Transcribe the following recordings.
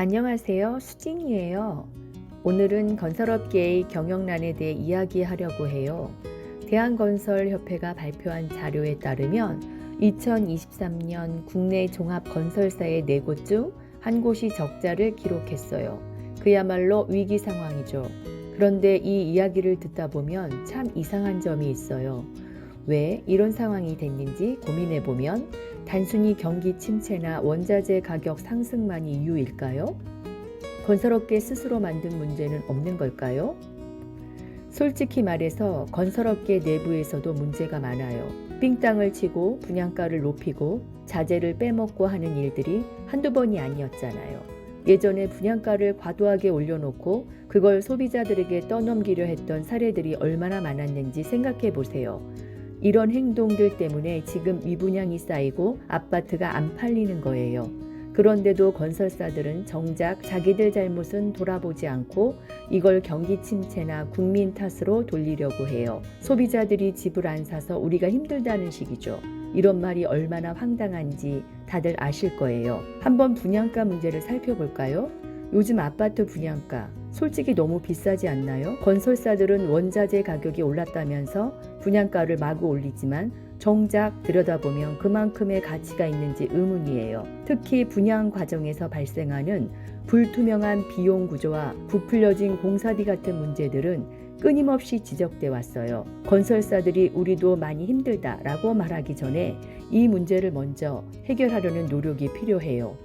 안녕하세요. 수진이에요. 오늘은 건설업계의 경영난에 대해 이야기하려고 해요. 대한건설협회가 발표한 자료에 따르면 2023년 국내 종합건설사의 네 곳 중 한 곳이 적자를 기록했어요. 그야말로 위기 상황이죠. 그런데 이 이야기를 듣다 보면 참 이상한 점이 있어요. 왜 이런 상황이 됐는지 고민해 보면 단순히 경기 침체나 원자재 가격 상승만이 이유일까요? 건설업계 스스로 만든 문제는 없는 걸까요? 솔직히 말해서 건설업계 내부에서도 문제가 많아요. 삥땅을 치고 분양가를 높이고 자재를 빼먹고 하는 일들이 한두 번이 아니었잖아요. 예전에 분양가를 과도하게 올려놓고 그걸 소비자들에게 떠넘기려 했던 사례들이 얼마나 많았는지 생각해 보세요. 이런 행동들 때문에 지금 미분양이 쌓이고 아파트가 안 팔리는 거예요. 그런데도 건설사들은 정작 자기들 잘못은 돌아보지 않고 이걸 경기 침체나 국민 탓으로 돌리려고 해요. 소비자들이 집을 안 사서 우리가 힘들다는 식이죠. 이런 말이 얼마나 황당한지 다들 아실 거예요. 한번 분양가 문제를 살펴볼까요? 요즘 아파트 분양가 솔직히 너무 비싸지 않나요? 건설사들은 원자재 가격이 올랐다면서 분양가를 마구 올리지만 정작 들여다보면 그만큼의 가치가 있는지 의문이에요. 특히 분양 과정에서 발생하는 불투명한 비용 구조와 부풀려진 공사비 같은 문제들은 끊임없이 지적돼 왔어요. 건설사들이 우리도 많이 힘들다라고 말하기 전에 이 문제를 먼저 해결하려는 노력이 필요해요.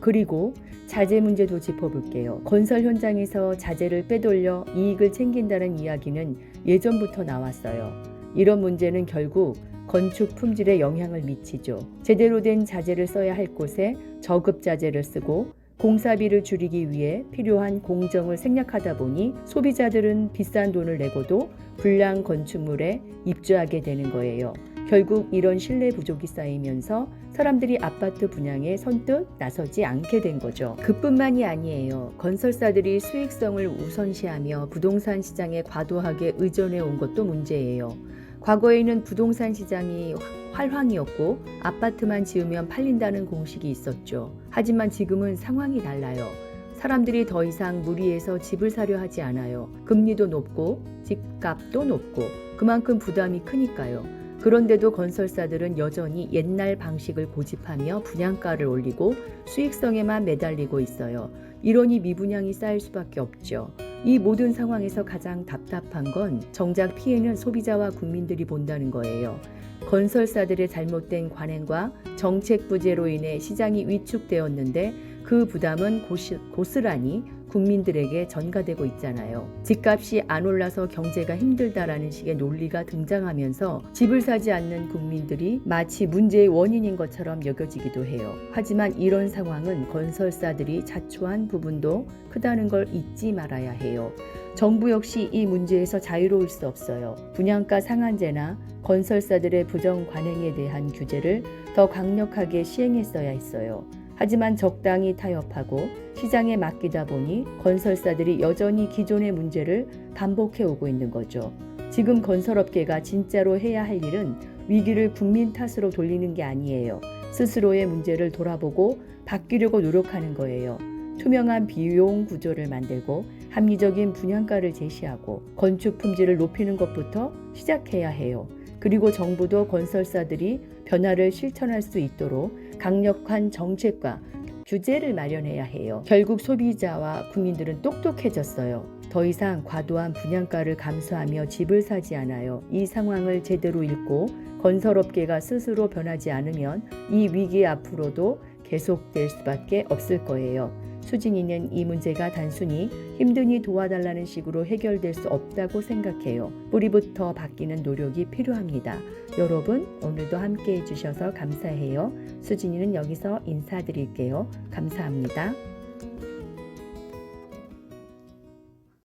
그리고 자재 문제도 짚어볼게요. 건설 현장에서 자재를 빼돌려 이익을 챙긴다는 이야기는 예전부터 나왔어요. 이런 문제는 결국 건축 품질에 영향을 미치죠. 제대로 된 자재를 써야 할 곳에 저급 자재를 쓰고 공사비를 줄이기 위해 필요한 공정을 생략하다 보니 소비자들은 비싼 돈을 내고도 불량 건축물에 입주하게 되는 거예요. 결국 이런 신뢰 부족이 쌓이면서 사람들이 아파트 분양에 선뜻 나서지 않게 된 거죠. 그뿐만이 아니에요. 건설사들이 수익성을 우선시하며 부동산 시장에 과도하게 의존해 온 것도 문제예요. 과거에는 부동산 시장이 활황이었고 아파트만 지으면 팔린다는 공식이 있었죠. 하지만 지금은 상황이 달라요. 사람들이 더 이상 무리해서 집을 사려 하지 않아요. 금리도 높고 집값도 높고 그만큼 부담이 크니까요. 그런데도 건설사들은 여전히 옛날 방식을 고집하며 분양가를 올리고 수익성에만 매달리고 있어요. 이러니 미분양이 쌓일 수밖에 없죠. 이 모든 상황에서 가장 답답한 건 정작 피해는 소비자와 국민들이 본다는 거예요. 건설사들의 잘못된 관행과 정책 부재로 인해 시장이 위축되었는데 그 부담은 고시, 고스란히 국민들에게 전가되고 있잖아요. 집값이 안 올라서 경제가 힘들다라는 식의 논리가 등장하면서 집을 사지 않는 국민들이 마치 문제의 원인인 것처럼 여겨지기도 해요. 하지만 이런 상황은 건설사들이 자초한 부분도 크다는 걸 잊지 말아야 해요. 정부 역시 이 문제에서 자유로울 수 없어요. 분양가 상한제나 건설사들의 부정 관행에 대한 규제를 더 강력하게 시행했어야 했어요. 하지만 적당히 타협하고 시장에 맡기다 보니 건설사들이 여전히 기존의 문제를 반복해 오고 있는 거죠. 지금 건설업계가 진짜로 해야 할 일은 위기를 국민 탓으로 돌리는 게 아니에요. 스스로의 문제를 돌아보고 바뀌려고 노력하는 거예요. 투명한 비용 구조를 만들고 합리적인 분양가를 제시하고 건축 품질을 높이는 것부터 시작해야 해요. 그리고 정부도 건설사들이 변화를 실천할 수 있도록 강력한 정책과 규제를 마련해야 해요. 결국 소비자와 국민들은 똑똑해졌어요. 더 이상 과도한 분양가를 감수하며 집을 사지 않아요. 이 상황을 제대로 읽고 건설업계가 스스로 변하지 않으면 이 위기 앞으로도 계속될 수밖에 없을 거예요. 수진이는 이 문제가 단순히 힘드니 도와달라는 식으로 해결될 수 없다고 생각해요. 뿌리부터 바뀌는 노력이 필요합니다. 여러분, 오늘도 함께 해주셔서 감사해요. 수진이는 여기서 인사드릴게요. 감사합니다.